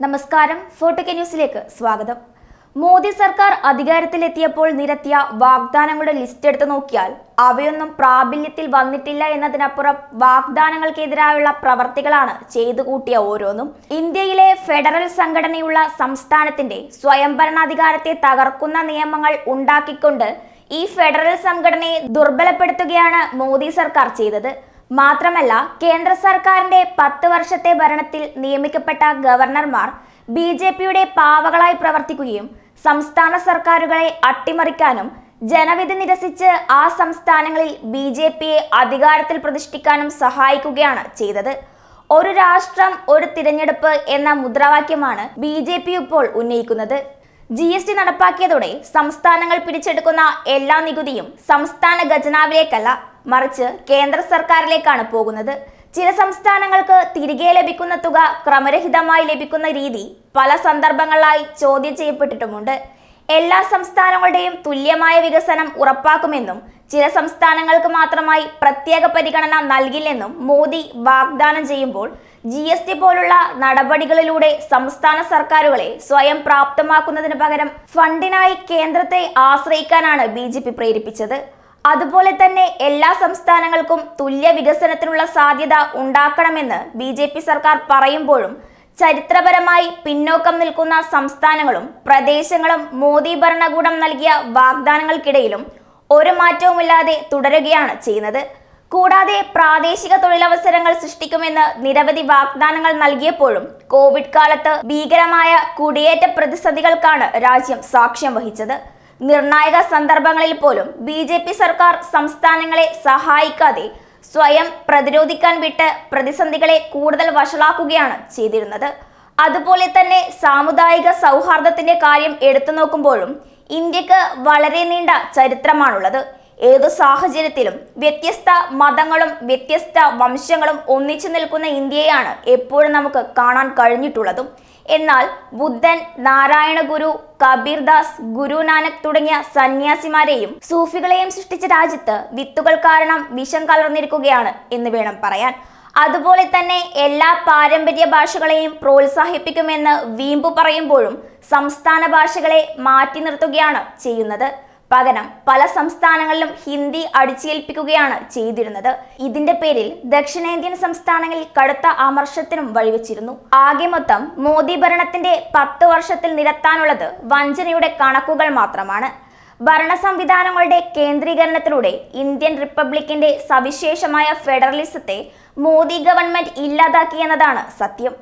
നമസ്കാരം ഫോർട്ടുകെ ന്യൂസിലേക്ക് സ്വാഗതം. മോദി സർക്കാർ അധികാരത്തിലെത്തിയപ്പോൾ നിരത്തിയ വാഗ്ദാനങ്ങളുടെ ലിസ്റ്റ് എടുത്തു നോക്കിയാൽ അവയൊന്നും പ്രാബല്യത്തിൽ വന്നിട്ടില്ല എന്നതിനപ്പുറം വാഗ്ദാനങ്ങൾക്കെതിരായുള്ള പ്രവർത്തികളാണ് ചെയ്തു കൂട്ടിയ ഓരോന്നും. ഇന്ത്യയിലെ ഫെഡറൽ സംഘടനയുള്ള സംസ്ഥാനത്തിന്റെ സ്വയംഭരണാധികാരത്തെ തകർക്കുന്ന നിയമങ്ങൾ ഉണ്ടാക്കിക്കൊണ്ട് ഈ ഫെഡറൽ സംഘടനയെ ദുർബലപ്പെടുത്തുകയാണ് മോദി സർക്കാർ ചെയ്തത്. മാത്രമല്ല കേന്ദ്ര സർക്കാരിന്റെ പത്ത് വർഷത്തെ ഭരണത്തിൽ നിയമിക്കപ്പെട്ട ഗവർണർമാർ ബി ജെ പിയുടെ പാവകളായി പ്രവർത്തിക്കുകയും സംസ്ഥാന സർക്കാരുകളെ അട്ടിമറിക്കാനും ജനവിധി നിരസിച്ച് ആ സംസ്ഥാനങ്ങളിൽ ബി ജെ പിയെ അധികാരത്തിൽ പ്രതിഷ്ഠിക്കാനും സഹായിക്കുകയാണ് ചെയ്തത്. ഒരു രാഷ്ട്രം ഒരു തിരഞ്ഞെടുപ്പ് എന്ന മുദ്രാവാക്യമാണ് ബി ജെ പി ഇപ്പോൾ ഉന്നയിക്കുന്നത്. ജി എസ് ടി നടപ്പാക്കിയതോടെ സംസ്ഥാനങ്ങൾ പിടിച്ചെടുക്കുന്ന എല്ലാ നികുതിയും സംസ്ഥാന ഖജനാവിലേക്കല്ല. മറിച്ച് കേന്ദ്ര സർക്കാരിലേക്കാണ് പോകുന്നത്. ചില സംസ്ഥാനങ്ങൾക്ക് തിരികെ ലഭിക്കുന്ന തുക ക്രമരഹിതമായി ലഭിക്കുന്ന രീതി പല സന്ദർഭങ്ങളിലായി ചോദ്യം ചെയ്യപ്പെട്ടിട്ടുമുണ്ട്. എല്ലാ സംസ്ഥാനങ്ങളുടെയും തുല്യമായ വികസനം ഉറപ്പാക്കുമെന്നും ചില സംസ്ഥാനങ്ങൾക്ക് മാത്രമായി പ്രത്യേക പരിഗണന നൽകില്ലെന്നും മോദി വാഗ്ദാനം ചെയ്യുമ്പോൾ ജി എസ് ടി പോലുള്ള നടപടികളിലൂടെ സംസ്ഥാന സർക്കാരുകളെ സ്വയം പ്രാപ്തമാക്കുന്നതിന് പകരം ഫണ്ടിനായി കേന്ദ്രത്തെ ആശ്രയിക്കാനാണ് ബി പ്രേരിപ്പിച്ചത്. അതുപോലെ തന്നെ എല്ലാ സംസ്ഥാനങ്ങൾക്കും തുല്യ വികസനത്തിനുള്ള സാധ്യത ഉണ്ടാക്കണമെന്ന് ബി ജെ പി സർക്കാർ പറയുമ്പോഴും ചരിത്രപരമായി പിന്നോക്കം നിൽക്കുന്ന സംസ്ഥാനങ്ങളും പ്രദേശങ്ങളും മോദി ഭരണകൂടം നൽകിയ വാഗ്ദാനങ്ങൾക്കിടയിലും ഒരു മാറ്റവുമില്ലാതെ തുടരുകയാണ് ചെയ്യുന്നത്. കൂടാതെ പ്രാദേശിക തൊഴിലവസരങ്ങൾ സൃഷ്ടിക്കുമെന്ന് നിരവധി വാഗ്ദാനങ്ങൾ നൽകിയപ്പോഴും കോവിഡ് കാലത്ത് ഭീകരമായ കുടിയേറ്റ പ്രതിസന്ധികൾക്കാണ് രാജ്യം സാക്ഷ്യം വഹിച്ചത്. നിർണായക സന്ദർഭങ്ങളിൽ പോലും ബി ജെ പി സർക്കാർ സംസ്ഥാനങ്ങളെ സഹായിക്കാതെ സ്വയം പ്രതിരോധിക്കാൻ വിട്ട് പ്രതിസന്ധികളെ കൂടുതൽ വഷളാക്കുകയാണ് ചെയ്തിരുന്നത്. അതുപോലെ തന്നെ സാമുദായിക സൗഹാർദ്ദത്തിന്റെ കാര്യം എടുത്തു നോക്കുമ്പോഴും ഇന്ത്യയ്ക്ക് വളരെ നീണ്ട ചരിത്രമാണുള്ളത്. ഏതു സാഹചര്യത്തിലും വ്യത്യസ്ത മതങ്ങളും വ്യത്യസ്ത വംശങ്ങളും ഒന്നിച്ചു നിൽക്കുന്ന ഇന്ത്യയാണ് എപ്പോഴും നമുക്ക് കാണാൻ കഴിഞ്ഞിട്ടുള്ളതും. എന്നാൽ ബുദ്ധൻ നാരായണ ഗുരു കബീർദാസ് ഗുരുനാനക് ഗുരു നാനക് തുടങ്ങിയ സന്യാസിമാരെയും സൂഫികളെയും സൃഷ്ടിച്ച രാജ്യത്ത് വിത്തുകൾ കാരണം വിഷം കലർന്നിരിക്കുകയാണ് എന്ന് വേണം പറയാൻ. അതുപോലെ തന്നെ എല്ലാ പാരമ്പര്യ ഭാഷകളെയും പ്രോത്സാഹിപ്പിക്കുമെന്ന് വീമ്പു പറയുമ്പോഴും സംസ്ഥാന ഭാഷകളെ മാറ്റി നിർത്തുകയാണ് ചെയ്യുന്നത്. പകരം പല സംസ്ഥാനങ്ങളിലും ഹിന്ദി അടിച്ചേൽപ്പിക്കുകയാണ് ചെയ്തിരുന്നത്. ഇതിന്റെ പേരിൽ ദക്ഷിണേന്ത്യൻ സംസ്ഥാനങ്ങളിൽ കടുത്ത അമർഷത്തിനും വഴിവെച്ചിരുന്നു. ആകെ മൊത്തം മോദി ഭരണത്തിന്റെ പത്ത് വർഷത്തിൽ നിരത്താനുള്ളത് വഞ്ചനയുടെ കണക്കുകൾ മാത്രമാണ്. ഭരണ സംവിധാനങ്ങളുടെ കേന്ദ്രീകരണത്തിലൂടെ ഇന്ത്യൻ റിപ്പബ്ലിക്കിന്റെ സവിശേഷമായ ഫെഡറലിസത്തെ മോദി ഗവൺമെന്റ് ഇല്ലാതാക്കി എന്നതാണ് സത്യം.